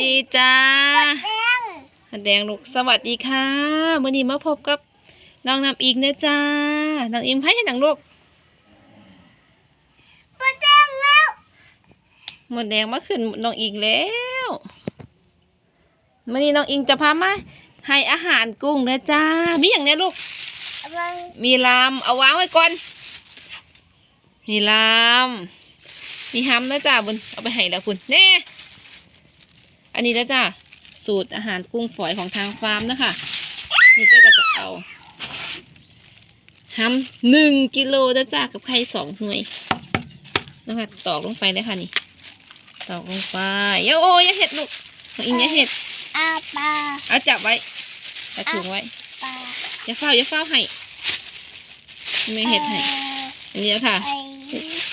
ดีจ้าแดงแดงลูกสวัสดีค่ะวันนี้มาพบกับน้องน้ำอิงนะจ้าน้องอิงให้หนังลูกปดแดงแล้วหมดแดงมาขึ้นน้องอิงแล้ววันนี้น้องอิงจะพามาให้อาหารกุ้งนะจ้ามีอย่างเนี้ยลูกอะไรมีลามเอาวางไว้ก่อน มีลามมีฮัมนะจ้าบุญเอาไปให้แล้วคุณเน่ อันนี้นะจ้าสูตรอาหารกุ้งฝอยของทางฟาร์มนะคะนี่เจ้าก็จะเอาฮัมหนึ่งกิโลนะจ้ากับไข่สองหน่วยนะคะตอกลงไปเลยค่ะนี่ ตอกลงไปอย่าโอ้ยอย่าเห็ดลูกน้องอิงอย่าเห็ดอาปลาเอาจับไว้เอาถุงไว้ปลาอย่าเฝ้าอย่าเฝ้าให้ไม่เห็ดให้อันนี้นะคะไอ้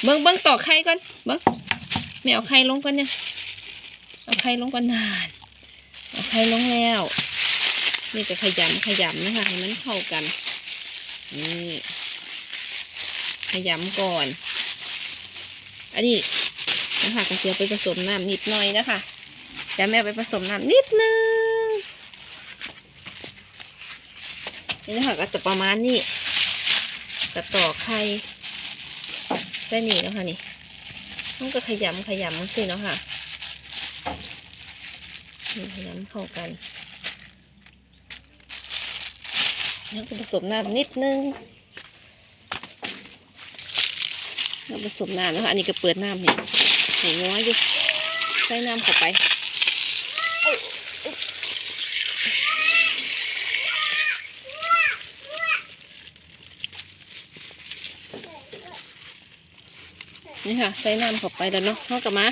เบิ้งเบิ้งต่อไข่ก่อนเบิ้งไม่เอาไข่ลงก่อนเนี่ย เอาไข่ลงก่อนนานเอาไข่ลงแล้วนี่จะขยำขยำนะคะให้มันเข้ากัน นี่ขยำก่อน อันนี้นะคะก็เสียไปผสมน้ำนิดหน่อยนะคะจะแม่เอาไปผสมน้ำนิดนึงนี่นะคะก็จะประมาณนี้กระต่อไข่ได้นี่แล้วค่ะนี่มันก็ขยำขยำมันสิเนาะค่ะ นี่ขยำเข้ากันแล้วก็ผสมน้ำนิดนึงแล้วผสมน้ำแล้วค่ะอันนี้ก็เปิดน้ำนี่ให้ง้อยอยู่ใส่น้ำเข้าไปนี่ค่ะใส่น้ำเข้าไปแล้วเนาะเข้ากับมา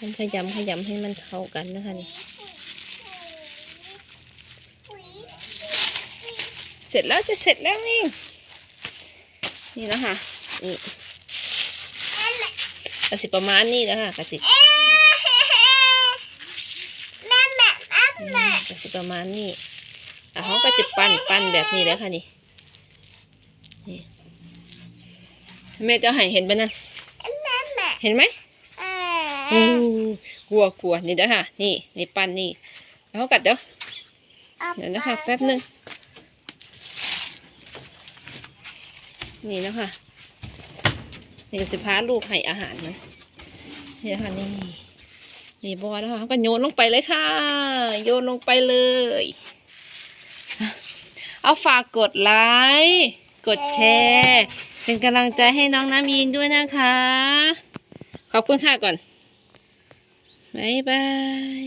มันขยำขยำให้มันเข้ากันนะคะนี่ เสร็จแล้วจะเสร็จแล้วนี่ นี่แล้วค่ะ นี่กระสิประมาณนี้แล้วค่ะกระสิแม่แม่แม่อืมแม่กระสิประมาณนี้อะเขาก็จะปั้นปั้นแบบนี้แล้วค่ะนี่ นี่ แม่จะให้เห็นปะนั่นแม่แม่ เห็นไหมเออู้อกลัวกลัวนี่เด้อค่ะ นี่นี่ปั้นนี่แล้วเขากัดเดี๋ยวเดี๋ยวนะคะแป๊บหนึงนี่นะคะนี่ก็สิพาลูกให้อาหารมันนี่นะคะนี่นี่บอแล้วค่ะเขาก็โยนลงไปเลยค่ะ โยนลงไปเลย เอาฝากกดไลค์กดแชร์ เป็นกำลังใจให้น้องน้ำยินด้วยนะคะ ขอบคุณค่ะก่อน บ๊ายบาย